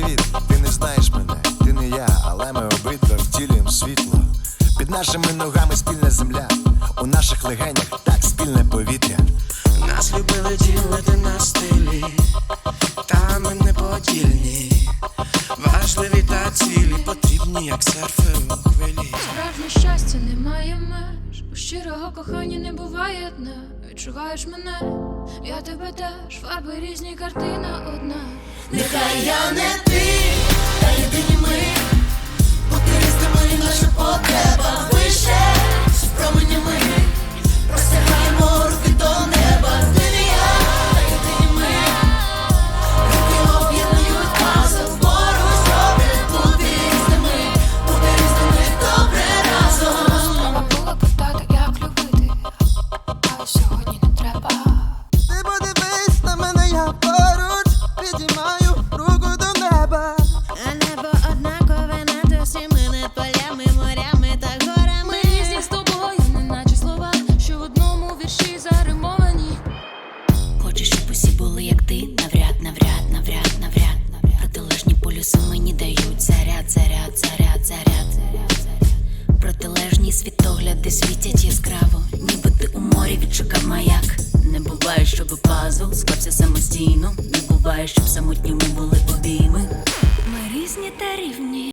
привіт, ти не знаєш мене, ти не я, але ми обидва втілюємо світло. Під нашими ногами спільна земля, у наших легенях так спільне повітря. Нас любили ділити на стилі, та ми не подільні. Важливі та цілі потрібні, як серфи у хвилі. Справжнє щастя немає меж, у щирого кохання не буває дна. Відчуваєш мене, я тебе теж, фарби різні, картина одна. Нехай я не ти, навряд, навряд, навряд, навряд, навряд. Протилежні полюси мені дають заряд, заряд, заряд, заряд. Протилежні світогляди світять яскраво, ніби ти у морі відшукав маяк. Не буває, щоб пазл склався самостійно. Не буває, щоб самотніми були